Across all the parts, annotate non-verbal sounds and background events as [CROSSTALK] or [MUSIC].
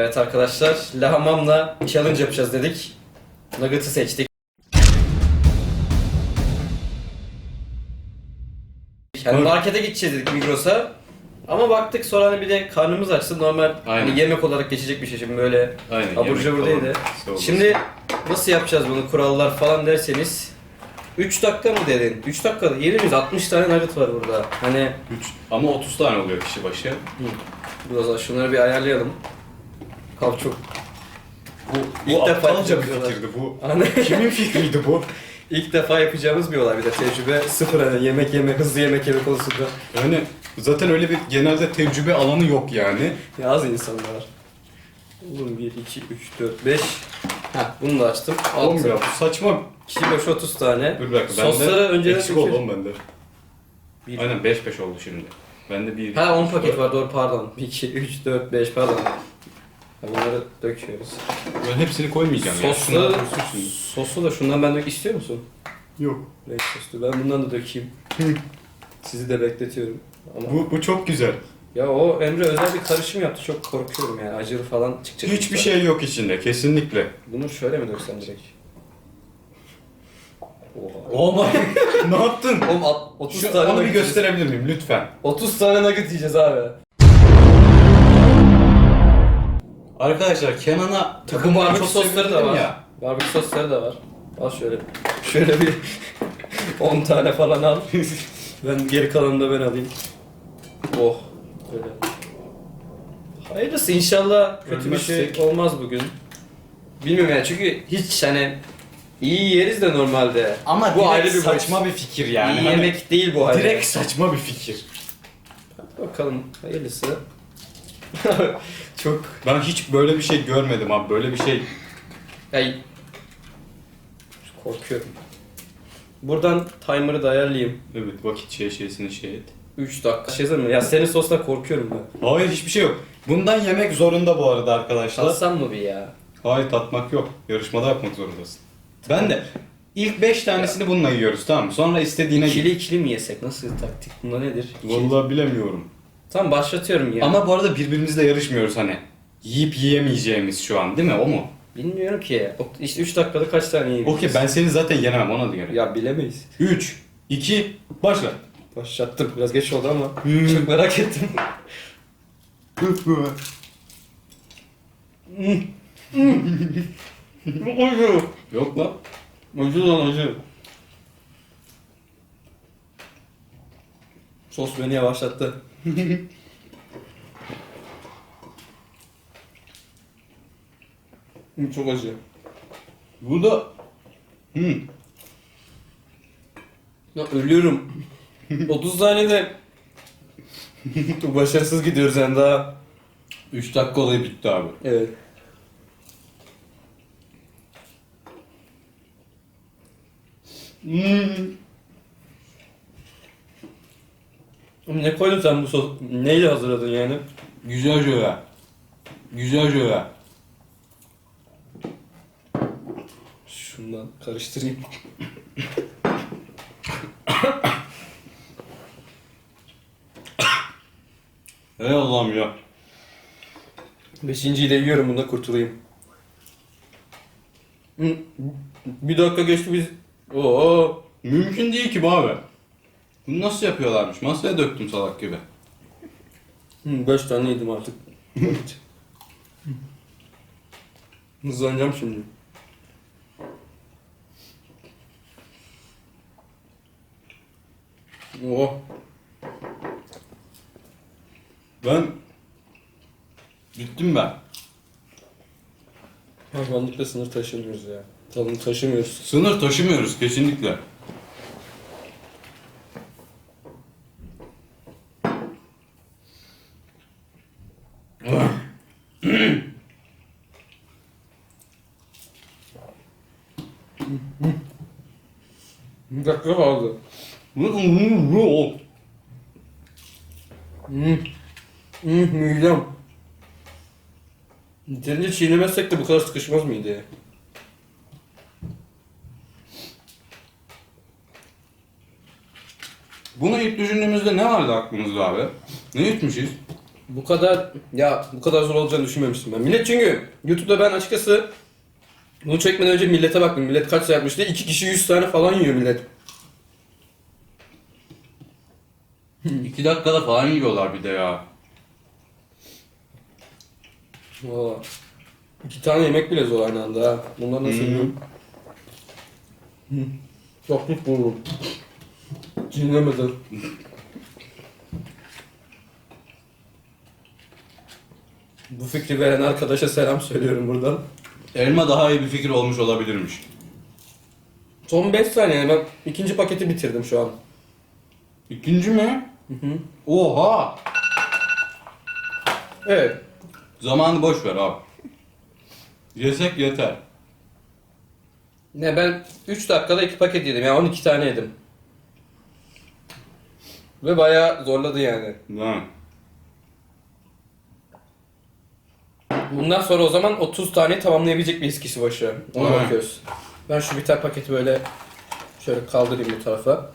Evet arkadaşlar, lahamamla challenge yapacağız dedik. Nugget'ı seçtik. Yani markete gideceğiz dedik Migros'a. Ama baktık sonra hani bir de karnımız açtı. Normal Aynen. hani yemek olarak geçecek bir şey şimdi böyle Aynen. abur yemek cubur değil de. Şimdi nasıl yapacağız bunu kurallar falan derseniz 3 dakika mı dedin? 3 dakika yerimiz 60 tane nugget var burada. Hani Üç, ama 30 tane oluyor kişi başı. o zaman şunları bir ayarlayalım. Kal çok. Bu, İlk defa aptalca bir yapıyorlar. fikirdi bu. [LAUGHS] Kimin fikriydi bu? ilk defa yapacağımız bir olay bir de tecrübe sıfır hani yemek yeme hızlı yemek yeme konusunda. Yani zaten öyle bir genelde tecrübe alanı yok yani. Ya az insanlar var. Oğlum 1, 2, 3, 4, 5. Heh bunu da açtım. Oğlum 6. ya bu saçma. Kişi başı 30 tane. Dur bir dakika bende Sosları önceden eksik oldu oğlum bende. Bir- Aynen 5-5 oldu şimdi. Bende bir... Ha 10 paket var doğru pardon. 2, 3, 4, 5 pardon. Bunları döküyoruz. Ben hepsini koymayacağım ya. Soslu, Şunları dursun şimdi. soslu da şundan ben dök istiyor musun? Yok. Renk soslu. Ben bundan da dökeyim. Sizi de bekletiyorum. Ama Bu, bu çok güzel. ya o Emre özel bir karışım yaptı. Çok korkuyorum yani. Acılı falan çıkacak. Hiçbir şey yok içinde kesinlikle. Bunu şöyle mi döksem direkt? Oha. Oğlum ne yaptın? Oğlum at- 30 Şu, tane onu bir nugget gösterebilir miyim lütfen? 30 tane nugget yiyeceğiz abi. Arkadaşlar Kenan'a Bu takımları barbekü çok sosları da var. ya. Barbekü sosları da var. Al şöyle. Şöyle bir [LAUGHS] 10 tane falan al. [LAUGHS] ben geri kalanını da ben alayım. Oh. Böyle. Hayırlısı inşallah kötü bir şey olmaz bugün. Bilmiyorum yani çünkü hiç hani iyi yeriz de normalde. Ama bu ayrı bir saçma boyut. bir fikir yani. İyi Hani yemek değil bu ayrı. Direkt saçma bir fikir. Bakalım hayırlısı. [LAUGHS] Çok Ben hiç böyle bir şey görmedim abi. Böyle bir şey. Ay. Korkuyorum. Buradan timer'ı da ayarlayayım. Evet vakit şey şeysini şey et. 3 dakika. Şey mi? Ya senin sosla korkuyorum ben. Hayır hiçbir şey yok. Bundan yemek zorunda bu arada arkadaşlar. Tatsam mı bir ya? Hayır tatmak yok. Yarışmada yapmak zorundasın. Ben de ilk 5 tanesini bununla yiyoruz tamam mı? Sonra istediğine İkili git. ikili mi yesek? Nasıl taktik? Bunda nedir? İkili. Vallahi bilemiyorum. Tamam başlatıyorum ya. Ama bu arada birbirimizle yarışmıyoruz hani. Yiyip yiyemeyeceğimiz şu an değil mi? O mu? Bilmiyorum ki. O- İşte 3 dakikada kaç tane yiyebiliriz? Okey ben seni zaten yenemem ona göre. Ya bilemeyiz. 3, 2, başla. Başlattım. Biraz geç oldu ama. Hmm. [LAUGHS] Çok merak ettim. Acı. [LAUGHS] Yok lan. Acı lan acı. Sos beni yavaşlattı. Hı, Çok acı. Bu da... Hmm. Ya ölüyorum. 30 saniyede başarısız gidiyoruz yani daha. 3 dakika olayı bitti abi. Evet. Hmm. Ne koydun sen bu sos? Neyle hazırladın yani? Güzel jöle. Güzel jöle. Şundan karıştırayım. Ey Allah'ım ya. Beşinciyi de yiyorum bunda kurtulayım. Bir dakika geçti biz. Oo. Mümkün değil ki bu abi. Bunu nasıl yapıyorlarmış? Masaya döktüm salak gibi. Hı, Beş tane yedim artık. [LAUGHS] Hızlanacağım şimdi. Oh. Ben... Bittim ben. Hayvanlıkla sınır taşımıyoruz ya. Tadını taşımıyoruz. Sınır taşımıyoruz kesinlikle. Bir dakika kaldı. Oh. Hmm. Hmm, midem. Yeterince çiğnemezsek de bu kadar sıkışmaz mıydı? Bunu ilk düşündüğümüzde ne vardı aklımızda abi? Ne yutmuşuz? Bu kadar ya bu kadar zor olacağını düşünmemiştim ben. Millet çünkü YouTube'da ben açıkçası bunu çekmeden önce millete baktım. Millet kaç yapmış diye. iki kişi 100 tane falan yiyor millet. [LAUGHS] 2 dakikada falan yiyorlar bir de ya. Valla. İki tane yemek bile zor aynı anda ha. Bunlar nasıl? Hı. Çok mutlu oldum. Cinlemeden. Bu fikri veren arkadaşa selam söylüyorum buradan. Elma daha iyi bir fikir olmuş olabilirmiş. Son 5 saniye ben ikinci paketi bitirdim şu an. İkinci mi? Hı hı. Oha! Evet. Zamanı boş ver abi. Yesek yeter. Ne ben 3 dakikada 2 paket yedim yani 12 tane yedim. Ve bayağı zorladı yani. Lan. Bundan sonra o zaman 30 tane tamamlayabilecek bir kişi başı. Ona Aynen. bakıyoruz. Ben şu biter paketi böyle şöyle kaldırayım bu tarafa.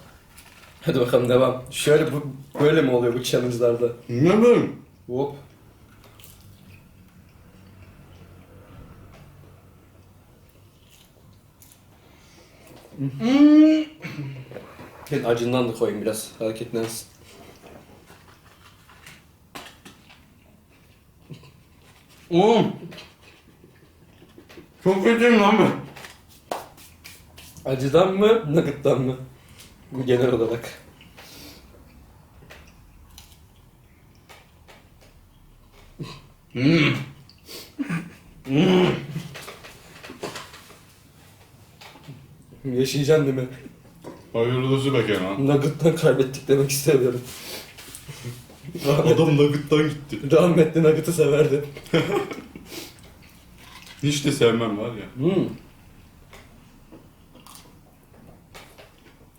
Hadi bakalım devam. Şöyle bu böyle mi oluyor bu challenge'larda? Ne bileyim? Hop. Ben acından da koyayım biraz hareketlensin. Oğlum. Çok kötüyüm lan ben. Acıdan mı, nugget'tan mı? Bu genel olarak. Hmm. Yaşayacaksın değil mi? Hayırlısı be Kenan. Nugget'tan kaybettik demek istemiyorum. Adam nugget'tan gitti. rahmetli Nugget'ı severdi. [LAUGHS] Hiç de sevmem var ya. Hmm.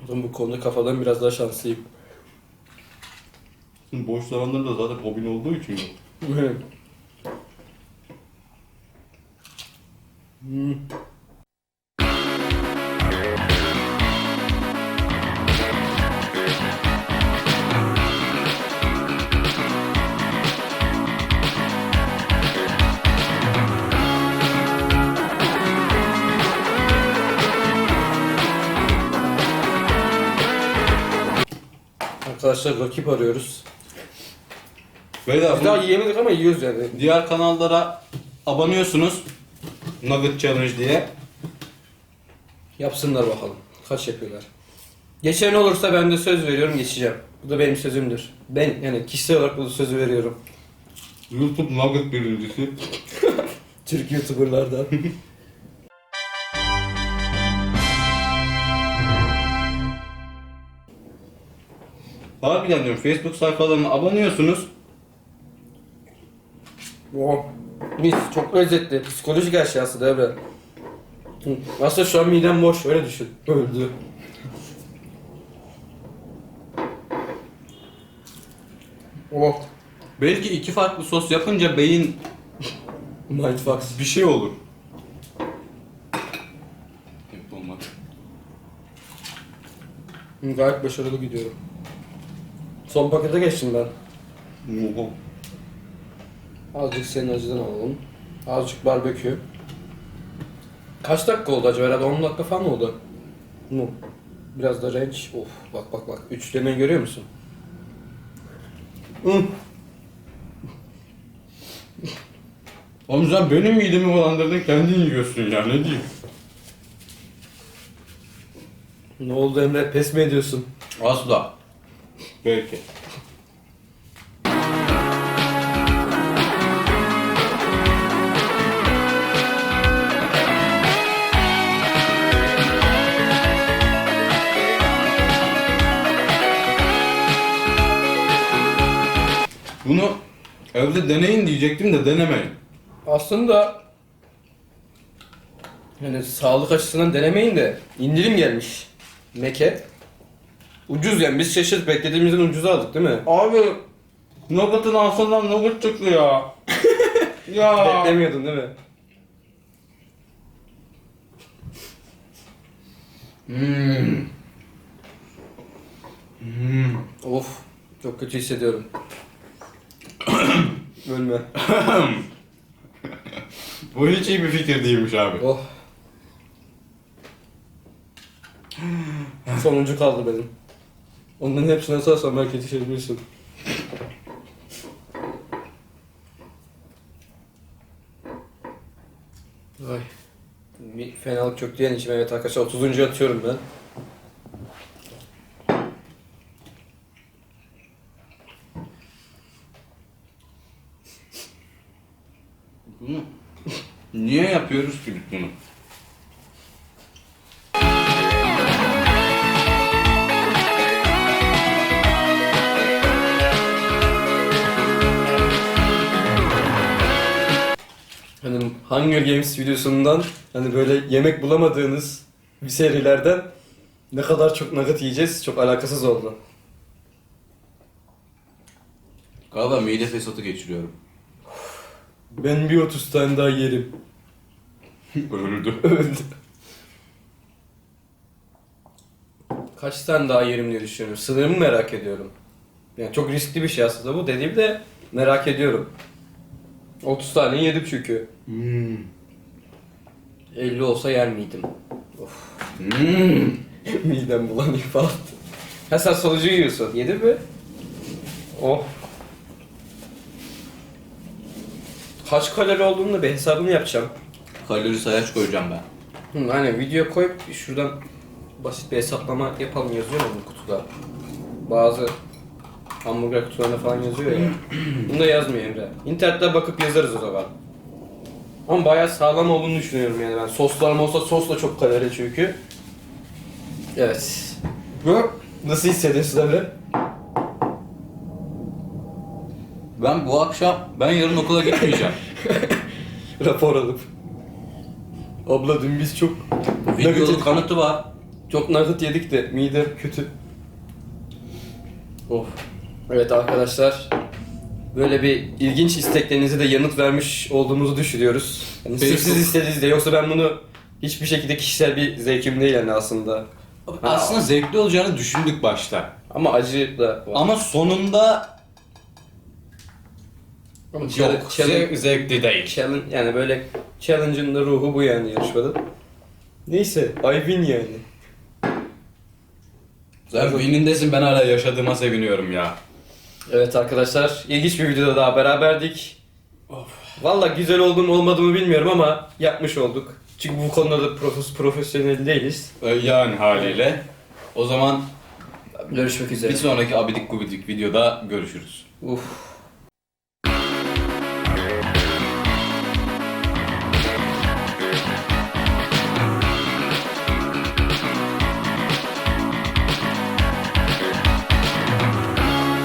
Ben bu konuda kafadan biraz daha şanslıyım. Şimdi boş zamanlarında zaten hobin olduğu için bu. Hmm. Arkadaşlar rakip arıyoruz. Beyler Biz daha yiyemedik ama yiyoruz yani. diğer kanallara abonuyorsunuz. Nugget Challenge diye. Yapsınlar bakalım. Kaç yapıyorlar. Geçen olursa ben de söz veriyorum geçeceğim. Bu da benim sözümdür. Ben yani kişisel olarak bu sözü veriyorum. YouTube Nugget birincisi. [LAUGHS] Türk YouTuber'lardan. [LAUGHS] Harbiden diyorum Facebook sayfalarına abonuyorsunuz. oh. Mis çok lezzetli. Psikolojik aşağısı devre. Aslında şu an midem boş. Öyle düşün. Öldü. Oh. Belki iki farklı sos yapınca beyin Mindfucks. bir şey olur. Hep olmadı. Hı, Gayet başarılı gidiyorum. Son pakete geçtim ben. Oha. Azıcık senin acıdan alalım. Azıcık barbekü. Kaç dakika oldu acaba? Herhalde 10 dakika falan oldu. Mu. Biraz da renç. Of bak bak bak. Üçlemeyi görüyor musun? Hı. Oğlum sen benim midemi bulandırdın kendin yiyorsun ya ne diyeyim. Ne oldu Emre? Pes mi ediyorsun? Asla. Belki. Bunu evde deneyin diyecektim de denemeyin. Aslında yani sağlık açısından denemeyin de indirim gelmiş. Meke. Ucuz yani biz şaşırdık beklediğimizden ucuz aldık değil mi? Abi Nugget'ın altından Nugget çıktı ya. [LAUGHS] ya. Beklemiyordun değil mi? Hmm. Hmm. Of çok kötü hissediyorum. [COUGHS] Ölme. [COUGHS] Bu hiç iyi bir fikir değilmiş abi. Oh. Sonuncu kaldı benim. Onların hepsine sarsan belki yetişebilirsin. Ay. Bir fenalık çöktü yani içime. Evet arkadaşlar 30. atıyorum ben. Bunu niye yapıyoruz ki biz bunu? Hunger Games videosundan hani böyle yemek bulamadığınız bir serilerden ne kadar çok nugget yiyeceğiz çok alakasız oldu. Galiba mide fesatı geçiriyorum. Ben bir 30 tane daha yerim. [LAUGHS] Öldü. Öldü. Kaç tane daha yerim diye düşünüyorum. Sınırımı merak ediyorum. Yani çok riskli bir şey aslında bu dediğim de merak ediyorum. 30 tane yedim çünkü. Hmm. 50 olsa yer miydim? Of. Hmm. [LAUGHS] Midem bulanıyor falan. Ha sen sonucu yiyorsun. Yedin mi? Oh. Kaç kalori olduğunu bir hesabını yapacağım. Kalori sayaç koyacağım ben. Hı, aynen video koyup şuradan basit bir hesaplama yapalım yazıyor mu bu kutuda? Bazı hamburger kutularında falan yazıyor ya. Bunda yazmıyor Emre. İnternette bakıp yazarız o zaman. Ama bayağı sağlam olduğunu düşünüyorum yani ben. Soslar olsa sos da çok kalori çünkü. Evet. Bu nasıl hissediyorsun abi? Ben bu akşam, ben yarın okula gitmeyeceğim. [LAUGHS] Rapor alıp. Abla dün biz çok Nugget- kanıtı var. Çok nugget yedik de mide kötü. Of. Evet arkadaşlar. Böyle bir ilginç isteklerinize de yanıt vermiş olduğumuzu düşünüyoruz. Yani sırf siz Facebook. istediğinizde yoksa ben bunu hiçbir şekilde kişisel bir zevkim değil yani aslında. Aslında zevkli olacağını düşündük başta. Ama acı da var. Ama sonunda Ama yok, challenge- zevk, zevkli değil. challenge, yani böyle challenge'ın da ruhu bu yani yarışmanın. Neyse, I win yani. Sen winindesin ben hala yaşadığıma seviniyorum ya. Evet arkadaşlar, ilginç bir videoda daha beraberdik. Valla güzel oldu mu olmadı mı bilmiyorum ama yapmış olduk. Çünkü bu konuda da profes- profesyonel değiliz. Ee, Yani haliyle. O zaman Görüşmek üzere. bir sonraki abidik gubidik videoda görüşürüz. Uf.